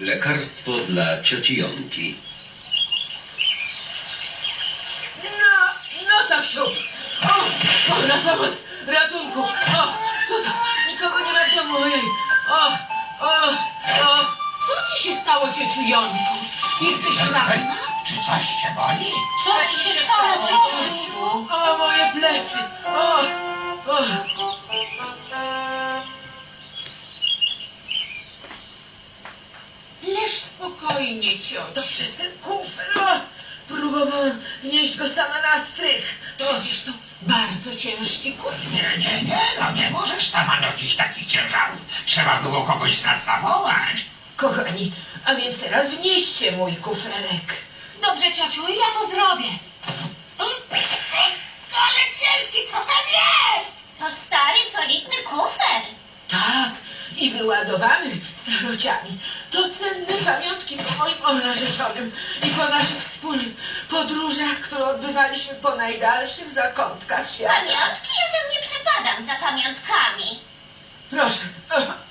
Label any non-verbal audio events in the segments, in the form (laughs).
Lekarstwo dla cioci Jonki. No, no to wsiup. O, o, na pomoc, ratunku. O, co to? Nikogo nie ma w domu, ojej. O, o, o. Co ci się stało, ciociu Jonku? Jesteś ranna? Czy coś cię boli? Co ci się stało, ciociu? O, moje plecy. O, o. spokojnie, To ciociu. przez ten kufer. O, próbowałem wnieść go sama na strych. O, Przecież to bardzo ciężki kufer. Nie, nie, nie, no nie możesz sama nosić takich ciężarów. Trzeba było kogoś z nas zawołać. kochani, a więc teraz wnieście mój kuferek. Dobrze, ciociu, ja to zrobię. Ale ciężki, co tam jest? To stary, solidny kufer. Tak, i wyładowany starociami. To cenne pamiątki po moim narzeczonym i po naszych wspólnych podróżach, które odbywaliśmy po najdalszych zakątkach świata. Pamiątki? Ja tam nie przepadam za pamiątkami. Proszę,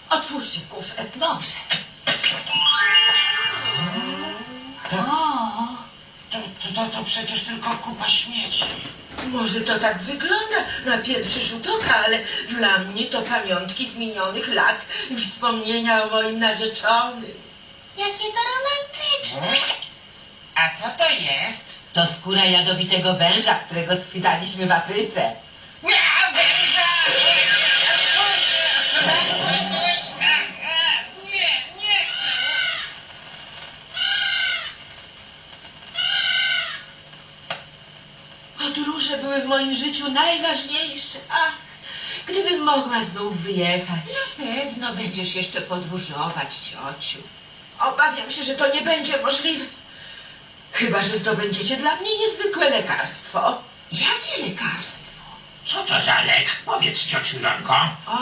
otwórzcie kufel. Dobrze. O, To, to, to, to przecież tylko kupa śmieci. Może to tak wygląda na pierwszy rzut oka, ale dla mnie to pamiątki z minionych lat i wspomnienia o moim narzeczonym. jakie to romantyczne. A co to jest? To skóra jadowitego węża, którego schwytaliśmy w Afryce. Moim życiu najważniejsze. Ach, gdybym mogła znów wyjechać. Na pewno będziesz jeszcze podróżować, ciociu. Obawiam się, że to nie będzie możliwe. Chyba, że zdobędziecie dla mnie niezwykłe lekarstwo. Jakie lekarstwo? Co to za lek? Powiedz ciociu Jonko. O,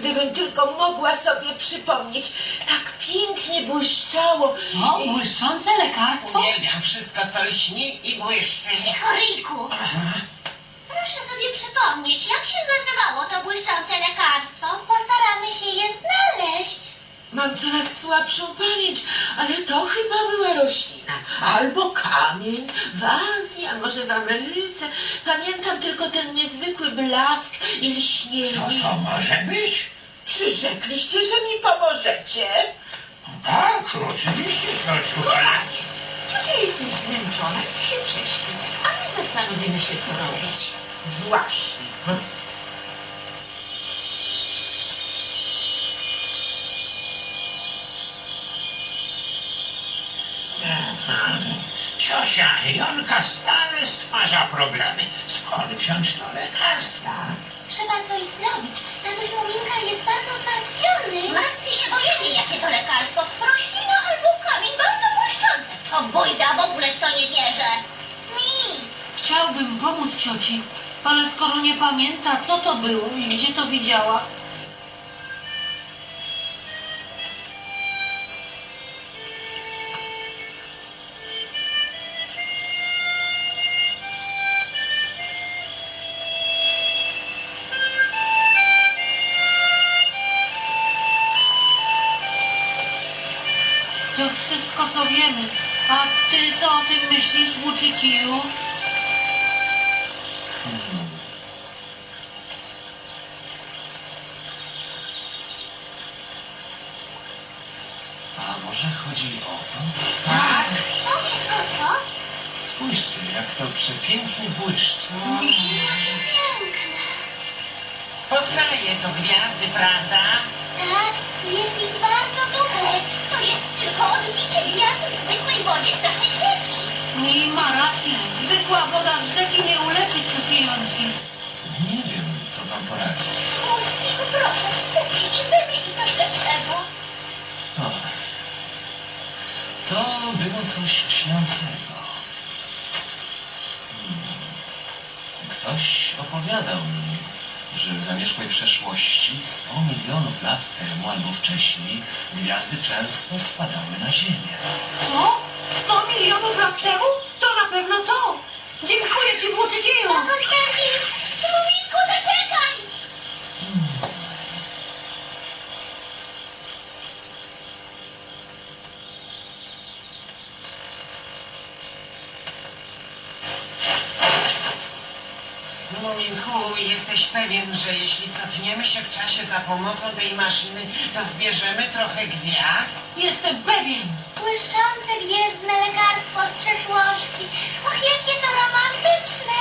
gdybym tylko mogła sobie przypomnieć, tak pięknie błyszczało. Co? I- Błyszczące lekarstwo? Uwielbiam wszystko, co lśni i błyszczy. Cichoryjku. Proszę sobie przypomnieć, jak się nazywało to błyszczące lekarstwo? Postaramy się je znaleźć. Mam coraz słabszą pamięć, ale to chyba była roślina. Albo kamień w Azji, a może w Ameryce. Pamiętam tylko ten niezwykły blask i Co lśnienie. to może być? Przyrzekliście, że mi pomożecie? Tak, oczywiście, ciociu, ale... Kochanie, ciocia jest już zmęczona i się prześpi, zastanowimy się, co robić. Właśnie. Mhm. Ciosia Jonka stale stwarza problemy. Skąd wziąć to lekarstwo? Trzeba coś zrobić. Tatuś Muminka jest bardzo zmartwiony. Martwi się, bo wie, jakie to lekarstwo. Roślina albo kamień bardzo błyszczące. To bójda, w ogóle w to nie wierzę. Mi! Chciałbym pomóc cioci, ale skoro nie pamięta, co to było i gdzie to widziała, chodzi o to? Tak? Powiedz o co? Spójrzcie, jak to przepięknie błyszczy. Jakie piękne. Poznaję to gwiazdy, prawda? Tak, jest ich bardzo dużo. To jest tylko odbicie gwiazd w zwykłej wodzie z naszej rzeki. Mi ma rację. Zwykła woda z rzeki nie uleczy cioci Jonki. Nie wiem, co wam poradzić. Łuczniku, proszę, kupi i wymyśl coś lepszego. O, to było coś śniącego. Hmm. Ktoś opowiadał mi, że w zamierzchłej przeszłości 100 milionów lat temu albo wcześniej gwiazdy często spadały na Ziemię. Co? 100 milionów lat temu? To na pewno to. Dziękuję ci, Włóczykiju. Dokąd pędzisz? Muminku, zaczekaj! pewien, że jeśli cofniemy się w czasie za pomocą tej maszyny, to zbierzemy trochę gwiazd? Jestem pewien! Błyszczące gwiezdne lekarstwo z przeszłości. Och, jakie to romantyczne!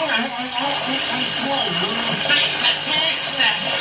Come on, I, I, I, I, I, I, I, I, I, I,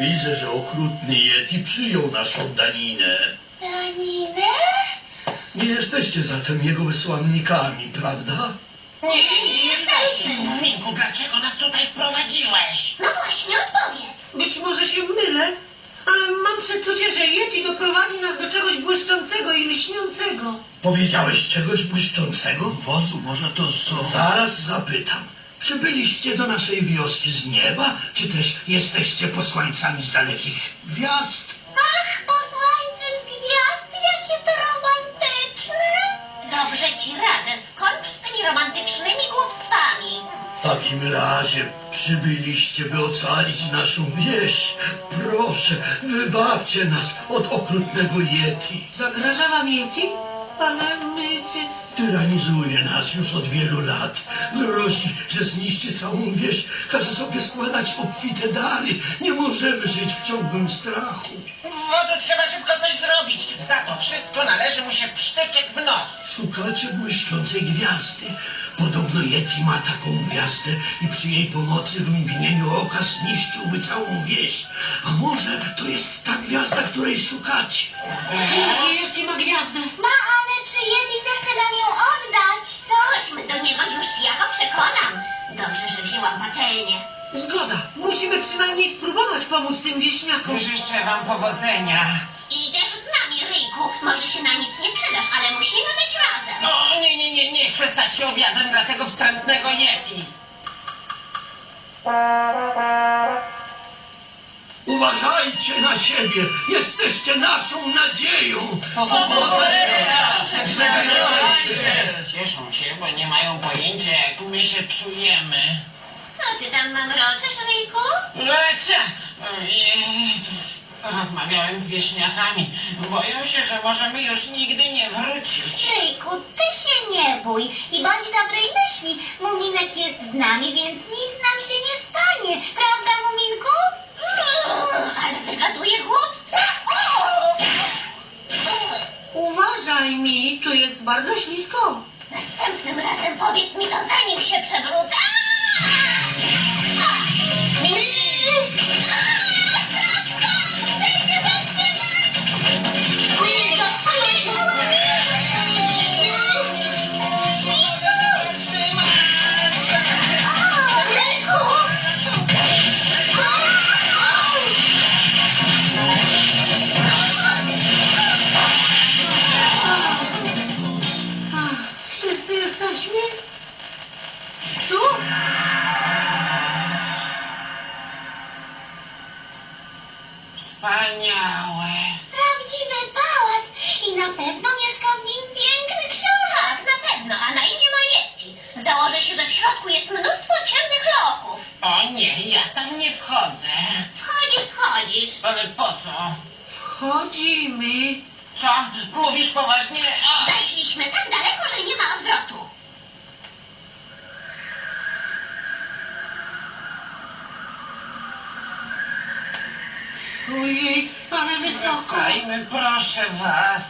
Widzę, że okrutny Yeti przyjął naszą daninę. Daninę? Nie jesteście zatem jego wysłannikami, prawda? Nie, nie jesteśmy. Muminku, dlaczego nas tutaj sprowadziłeś? No właśnie, odpowiedz. Być może się mylę, ale mam przeczucie, że Yeti doprowadzi nas do czegoś błyszczącego i lśniącego. Powiedziałeś czegoś błyszczącego? Wodzu, może to są... Zaraz zapytam. Przybyliście do naszej wioski z nieba, czy też jesteście posłańcami z dalekich gwiazd? Ach, posłańcy z gwiazd, jakie to romantyczne. Dobrze ci radzę, skończ z tymi romantycznymi głupstwami. W takim razie przybyliście, by ocalić naszą wieś. Proszę, wybawcie nas od okrutnego Yeti. Zagraża wam Yeti? Ale my... Tyranizuje nas już od wielu lat. Grozi, że zniszczy całą wieś, każe sobie składać obfite dary. Nie możemy żyć w ciągłym strachu. Wodu trzeba szybko coś zrobić. Za to wszystko należy mu się psztyczek w nos. Szukacie błyszczącej gwiazdy. Podobno Yeti ma taką gwiazdę i przy jej pomocy w mgnieniu oka zniszczyłby całą wieś. A może to jest ta gwiazda, której szukacie? Yeti ma gwiazdę. Ma, ale Yeti zechce nam ją oddać? Co? Chodźmy do niego już, ja go przekonam. Dobrze, że wzięłam patelnię. Zgoda. Musimy przynajmniej spróbować pomóc tym wieśniakom. Życzę wam powodzenia. Idziesz z nami, Ryjku. Może się na nic nie przydasz, ale musimy być razem. O, nie, nie, nie, nie chcę stać się obiadem dla tego wstrętnego Yeti. Uważajcie na siebie! Jesteście naszą nadzieją! Cieszą się, bo nie mają pojęcia, jak my się czujemy. Co ty tam mamroczesz, Ryjku? Lecia! Rozmawiałem z wieśniakami. Boją się, że możemy już nigdy nie wrócić. Ryjku, ty się nie bój i bądź dobrej myśli. Muminek jest z nami, więc nic nam się nie stanie. Prawda, Muminku? Ale wygaduje głupstwa. Uważaj mi, tu jest bardzo ślisko. Następnym razem powiedz mi to, zanim się przewrócę. Ach, Wspaniałe. Prawdziwy pałac i na pewno mieszka w nim piękny książak. Na pewno, a na imię ma Yeti. Założę się, że w środku jest mnóstwo ciemnych lochów. O nie, ja tam nie wchodzę. Wchodzisz, wchodzisz. Ale po co? Wchodzimy. Co? Mówisz poważnie? A, Zaszliśmy tak daleko, że nie ma odwrotu. Ojej, ale wysoko. Wracajmy, proszę was.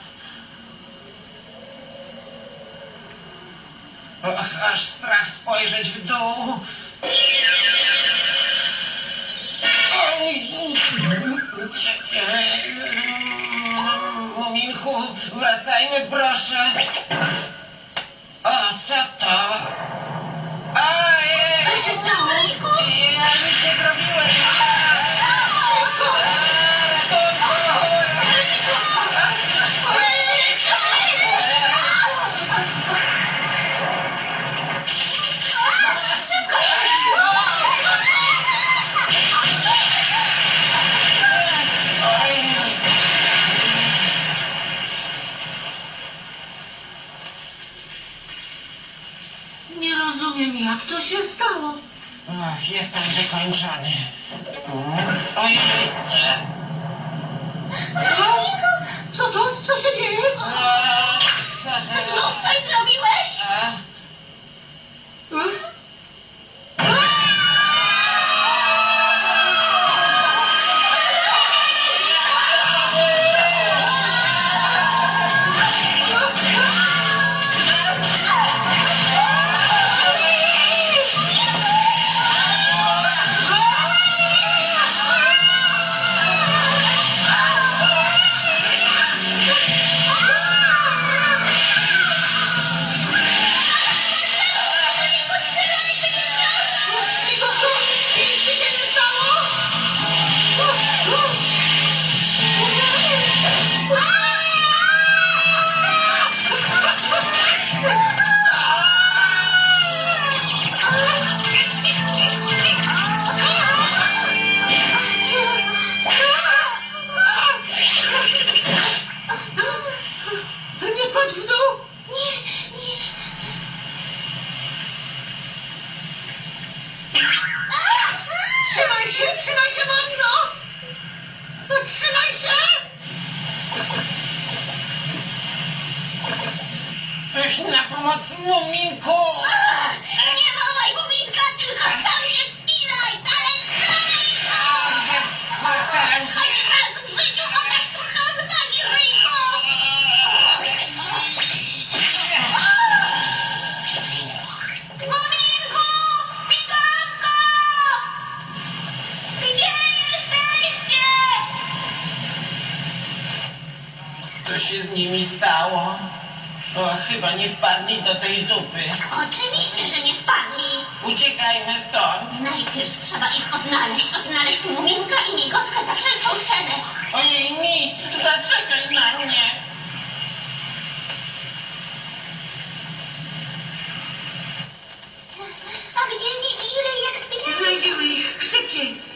Och, aż strach spojrzeć w dół. Muminku, wracajmy, proszę. Rozumiem, jak to się stało. Ach, jestem wykończony. Mm, Ojej. Co? Co to? Co się dzieje? Co Już na pomoc Muminku! Wpadli do tej zupy. Oczywiście, że nie wpadli. Uciekajmy stąd. Najpierw trzeba ich odnaleźć, odnaleźć Muminka i Migotkę za wszelką cenę. Ojej, Mi, zaczekaj na mnie. A gdzie mi i Ryjek gdzie? Znajdziemy ich, szybciej!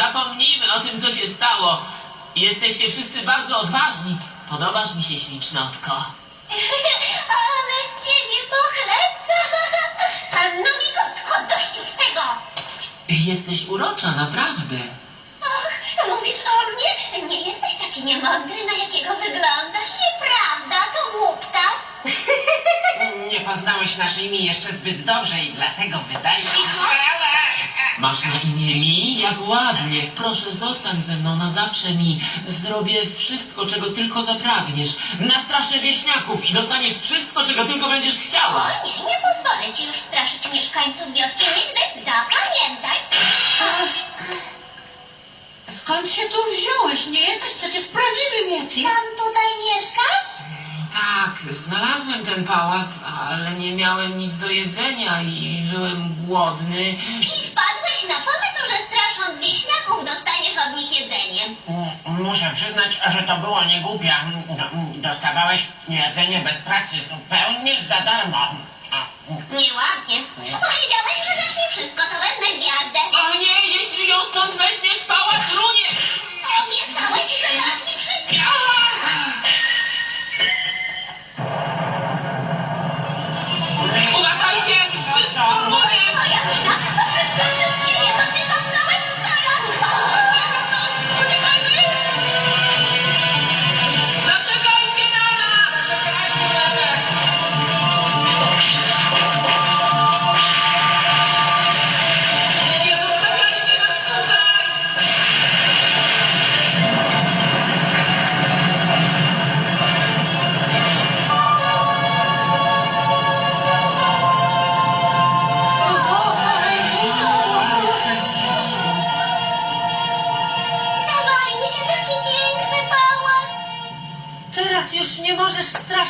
Zapomnijmy o tym, co się stało. Jesteście wszyscy bardzo odważni. Podobasz mi się, ślicznotko. (laughs) Ale z ciebie pochlebca! (laughs) Panno Migotko, dość już tego! Jesteś urocza, naprawdę. Och, mówisz o mnie? Nie jesteś taki niemądry, na jakiego wyglądasz. Nieprawda, to głuptas. (laughs) Nie poznałeś naszej Mi jeszcze zbyt dobrze i dlatego wydaje się... Masz na imię mi? Jak ładnie. Proszę, zostań ze mną na zawsze mi. Zrobię wszystko, czego tylko zapragniesz. Nastraszę wieśniaków i dostaniesz wszystko, czego tylko będziesz O chciała. nie, nie pozwolę ci już straszyć mieszkańców wioski nigdy. Zapamiętaj. Skąd się tu wziąłeś? Nie jesteś przecież prawdziwym Yeti. Tam tutaj mieszkasz? Tak, znalazłem ten pałac, ale nie miałem nic do jedzenia i byłem głodny. I na pomysł, że strasząc wieśniaków dostaniesz od nich jedzenie. Muszę przyznać, że to było niegłupia. Dostawałeś jedzenie bez pracy zupełnie za darmo. A, Nieładnie. Powiedziałeś, że dasz mi wszystko, to wezmę gwiazdę. A nie, jeśli ją stąd weźmiesz, pałac runie! Obiecałeś,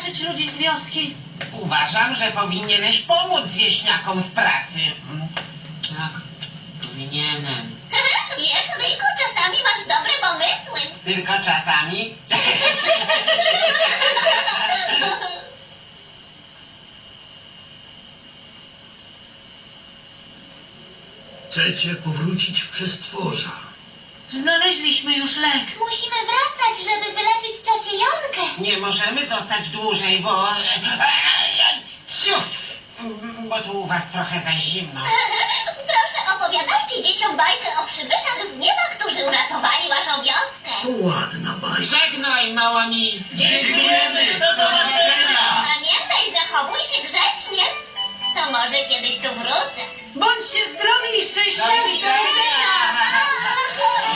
straszyć ludzi z wioski. Uważam, że powinieneś pomóc wieśniakom w pracy. Mm, Tak, powinienem. (laughs) Wiesz, Ryjku, czasami masz dobre pomysły. Tylko czasami. (laughs) Chcecie powrócić w przestworza. Znaleźliśmy już lek. Musimy wracać, żeby wyleczyć ciocię Jonkę. Nie możemy zostać dłużej, bo... E, e, e, bo tu u was trochę za zimno. (laughs) Proszę, opowiadajcie dzieciom bajkę o przybyszach z nieba, którzy uratowali waszą wioskę. Ładna bajka. Żegnaj, mała mi. Dziękujemy, do zobaczenia. Pamiętaj, zachowuj się grzecznie. To może kiedyś tu wrócę. Bądźcie zdrowi i szczęśliwi. Do widzenia. O, o.